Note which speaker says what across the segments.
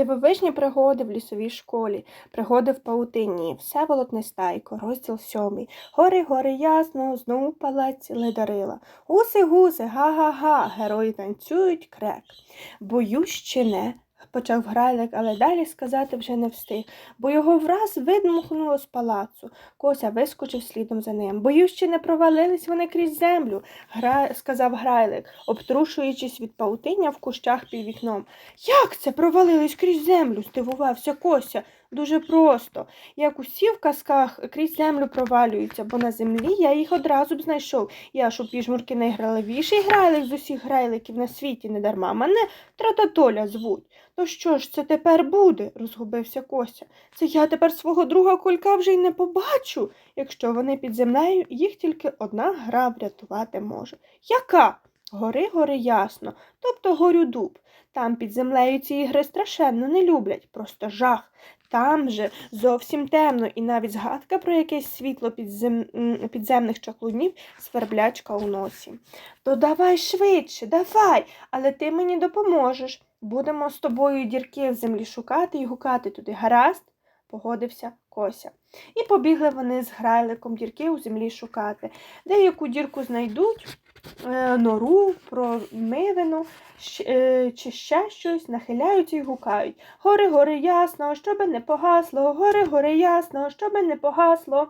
Speaker 1: Дивовижні пригоди в лісовій школі, пригоди в паутині, Всеволод Нестайко, розділ сьомий. Гори, гори ясно, знову палаці ледарила. Гуси, гуси, га-га-га, герої танцюють крек. Боюсь чи не, почав грайлик, але далі сказати вже не встиг, бо його враз видмухнуло з палацу. Кося вискочив слідом за ним. Боюсь, чи не провалились вони крізь землю, гра... сказав грайлик, обтрушуючись від паутиння в кущах під вікном. Як це провалились крізь землю? здивувався Кося. Дуже просто. Як усі в казках крізь землю провалюються, бо на землі я їх одразу б знайшов. Я ж у піжмурки найграливіший грайлик з усіх грайликів на світі недарма. Мене трататоля звуть. То що ж це тепер буде? розгубився Кося. Це я тепер свого друга колька вже й не побачу. Якщо вони під землею, їх тільки одна гра врятувати може. Яка? Гори гори ясно, тобто горю дуб. Там під землею ці ігри страшенно не люблять, просто жах. Там же зовсім темно, і навіть згадка про якесь світло підзем... підземних чаклунів сверблячка у носі. То давай швидше, давай, але ти мені допоможеш. Будемо з тобою дірки в землі шукати і гукати туди. Гаразд? погодився Кося. І побігли вони з грайликом дірки у землі шукати. Деяку дірку знайдуть, нору, промивину е, чи ще щось, нахиляються і гукають. Гори, гори ясно, щоби не погасло, гори, гори ясно, щоби не погасло.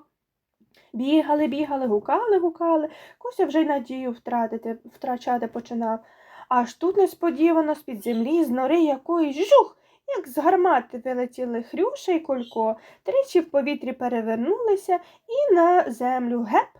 Speaker 1: Бігали, бігали, гукали, гукали. Кося вже й надію втратити, втрачати починав. Аж тут несподівано з-під землі, з нори якоїсь жух, як з гармати вилетіли Хрюша і Колько, тричі в повітрі перевернулися і на землю геп.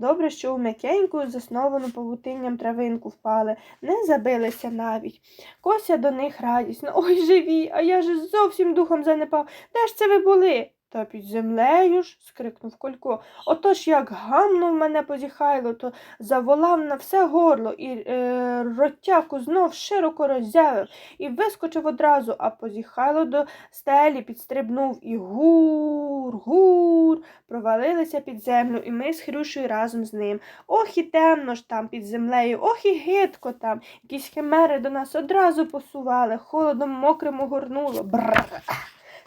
Speaker 1: Добре, що у м'якеньку, засновану павутинням травинку впали, не забилися навіть. Кося до них радісно. Ой, живі, а я ж зовсім духом занепав. Де ж це ви були? Та під землею ж, скрикнув Колько. Отож як гамнув мене позіхайло, то заволав на все горло і е, ротяку знов широко роззявив і вискочив одразу, а позіхайло до стелі підстрибнув і гур, гур, провалилися під землю, і ми з Хрюшею разом з ним. Ох і темно ж там під землею, ох і гидко там. Якісь химери до нас одразу посували, холодом мокрим огорнуло. Бррр.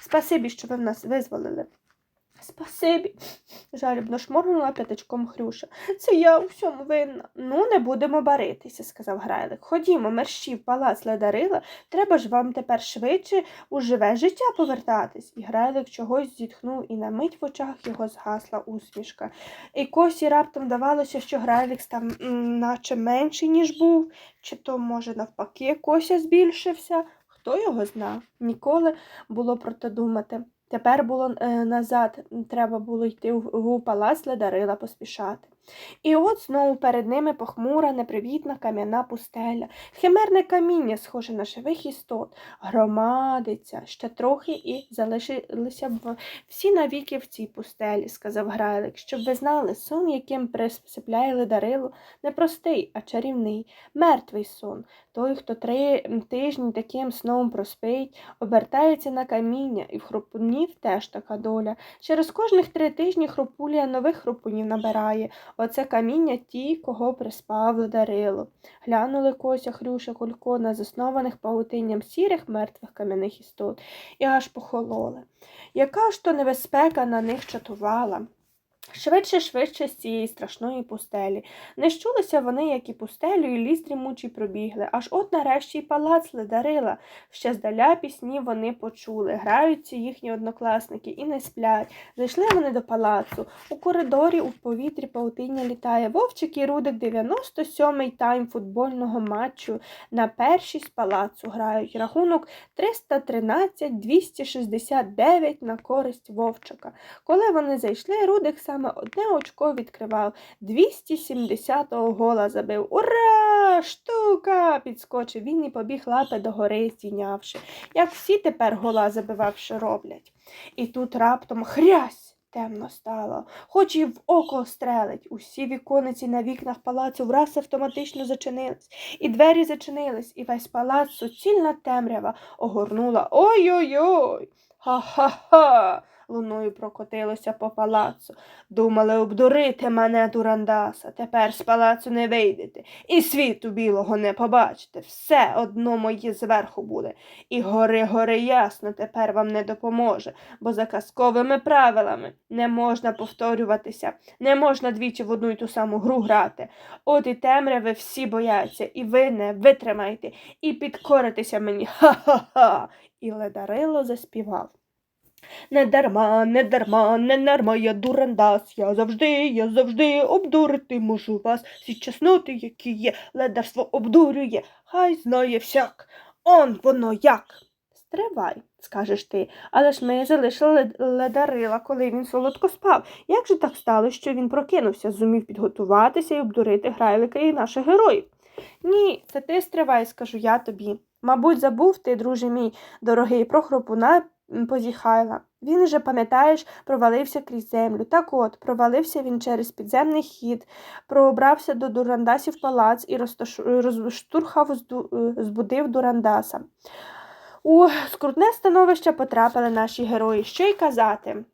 Speaker 1: Спасибі, що ви в нас визволили. Спасибі, жалібно шморгнула п'ятачком Хрюша. Це я у всьому винна. Ну, не будемо баритися, сказав Грайлик. Ходімо, мерщі в палац ледарила, треба ж вам тепер швидше у живе життя повертатись. І Грайлик чогось зітхнув, і на мить в очах його згасла усмішка. І косі раптом давалося, що Грайлик став наче менший, ніж був, чи то, може, навпаки, кося збільшився. Хто його зна? Ніколи було про те думати. Тепер було е, назад, треба було йти в палац ледарила поспішати. І от знову перед ними похмура, непривітна кам'яна пустеля, химерне каміння, схоже на живих істот, громадиться, ще трохи і залишилися б всі навіки в цій пустелі, сказав Грайлик, щоб ви знали, сон, яким присипляє ледарило, не простий, а чарівний, мертвий сон. Той, хто три тижні таким сном проспить, обертається на каміння, і в хропунів теж така доля. Через кожних три тижні хропулія нових хропунів набирає. Оце каміння ті, кого приспав ледарило. Глянули Кося, Хрюша, кулько на заснованих павутинням сірих мертвих кам'яних істот і аж похололи. Яка ж то небезпека на них чатувала? Швидше, швидше з цієї страшної пустелі. Не щулися вони, як і пустелю, і ліс дрімучий пробігли. Аж от нарешті й палац ледарила. Ще здаля пісні вони почули. Граються їхні однокласники і не сплять. Зайшли вони до палацу. У коридорі у повітрі паутиння літає. Вовчик і Рудик 97-й тайм футбольного матчу. На першій з палацу грають. Рахунок 313-269 на користь Вовчика. Коли вони зайшли, Рудик саме одне очко відкривав. 270-го гола забив. Ура! Штука! підскочив він і побіг лапи догори, здійнявши. Як всі тепер гола забивавши роблять. І тут раптом хрясь! Темно стало, хоч і в око стрелить. Усі вікониці на вікнах палацу враз автоматично зачинились, і двері зачинились, і весь палац суцільна темрява огорнула. Ой-ой-ой! Ха-ха-ха! Луною прокотилося по палацу. Думали обдурити мене, дурандаса. Тепер з палацу не вийдете, і світу білого не побачите. Все одно моє зверху буде. І гори, гори ясно, тепер вам не допоможе, бо за казковими правилами не можна повторюватися, не можна двічі в одну й ту саму гру грати. От і темряви всі бояться, і ви не витримаєте, і підкоритеся мені. Ха-ха-ха. І Ледарило заспівав. Не дарма, не дарма, не дарма, я дурандас, я завжди, я завжди обдурити можу вас. Всі чесноти, які є, ледарство обдурює, хай знає всяк. Он воно як. Стривай, скажеш ти, але ж ми залишили лед- ледарила, коли він солодко спав. Як же так сталося, що він прокинувся, зумів підготуватися і обдурити грайлика і наших героїв? Ні, це ти стривай, скажу я тобі. Мабуть, забув ти, друже мій дорогий, про хропуна позіхайла. Він уже, пам'ятаєш, провалився крізь землю. Так от, провалився він через підземний хід, пробрався до Дурандасів палац і розштурхав, е, збудив Дурандаса. У скрутне становище потрапили наші герої. Що й казати?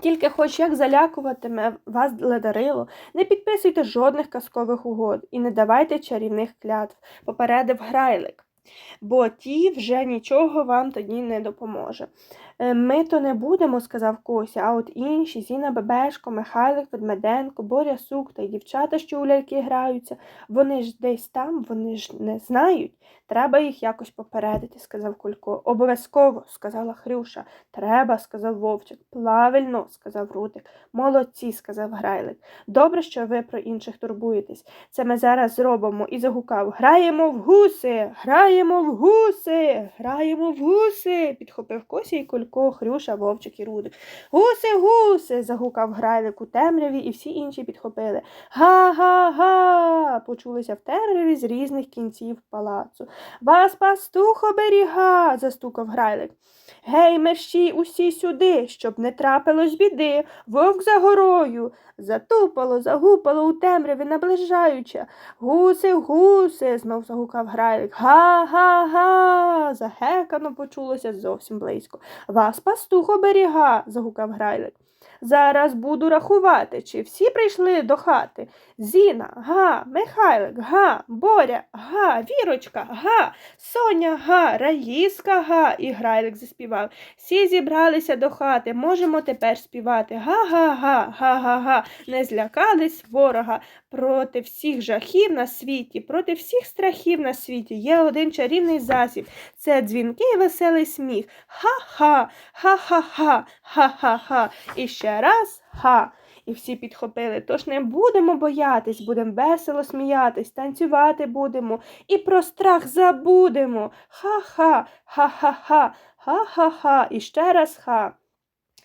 Speaker 1: Тільки хоч як залякуватиме вас ледарило, не підписуйте жодних казкових угод і не давайте чарівних клятв, попередив грайлик, бо ті вже нічого вам тоді не допоможе. «Е, Ми то не будемо, сказав Кося, а от інші Зіна Бебешко, Михайлик Ведмеденко, Боря Сук та й дівчата, що у ляльки граються, вони ж десь там, вони ж не знають. Треба їх якось попередити, сказав Кулько. Обов'язково, сказала Хрюша. Треба, сказав Вовчик. Правильно, сказав Рудик. Молодці, сказав Грайлик. Добре, що ви про інших турбуєтесь. Це ми зараз зробимо і загукав Граємо в гуси, граємо в гуси, граємо в гуси. Підхопив Кося і Кулько, Хрюша, Вовчик і Рудик. Гуси, гуси. загукав Грайлик у темряві, і всі інші підхопили. Га-га-га. Почулися в темряві з різних кінців палацу. Вас пастух оберіга, застукав Грайлик. Гей, мерщій усі сюди, щоб не трапилось біди. Вовк за горою. Затупало, загупало у темряві, наближаючи. Гуси, гуси, знов загукав Грайлик. Га-га-га. Загекано почулося зовсім близько. Вас пастух оберіга, загукав Грайлик. Зараз буду рахувати, чи всі прийшли до хати. Зіна, га, Михайлик, га, Боря, га, Вірочка, га, Соня, га, Раїска, га, і Грайлик заспівав. Всі зібралися до хати, можемо тепер співати. Га-га-га, га-га-га, не злякались ворога. Проти всіх жахів на світі, проти всіх страхів на світі є один чарівний засіб. Це дзвінкий веселий сміх. Ха-ха, ха-ха-ха, ха-ха-ха. І ще раз ха. І всі підхопили. Тож не будемо боятись, будемо весело сміятись, танцювати будемо і про страх забудемо. Ха-ха, ха-ха-ха, ха-ха-ха. І ще раз ха.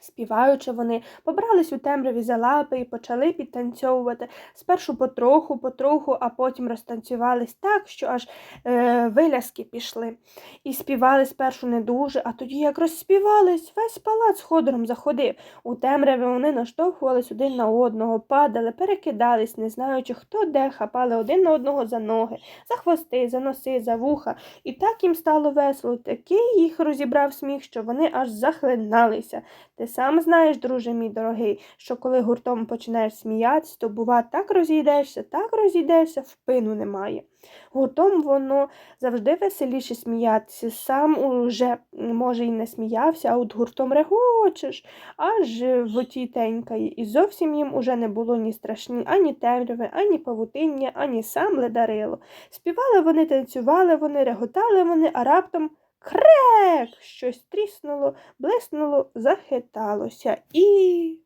Speaker 1: Співаючи, вони побрались у темряві за лапи і почали підтанцьовувати. Спершу потроху, потроху, а потім розтанцювались так, що аж е, виляски пішли. І співали спершу не дуже, а тоді, як розспівались, весь палац ходором заходив. У темряві вони наштовхувались один на одного, падали, перекидались, не знаючи, хто де, хапали один на одного за ноги, за хвости, за носи, за вуха. І так їм стало весело. Такий їх розібрав сміх, що вони аж захлиналися. Сам знаєш, друже мій дорогий, що коли гуртом починаєш сміятися, то бува так розійдешся, так розійдешся, впину немає. Гуртом воно завжди веселіше сміятися. Сам уже, може, і не сміявся, а от гуртом регочеш, аж в оті тенькає. І зовсім їм уже не було ні страшні, ані темряви, ані павутиння, ані сам ледарило. Співали вони, танцювали вони, реготали вони, а раптом крек! Щось тріснуло, блиснуло, захиталося і.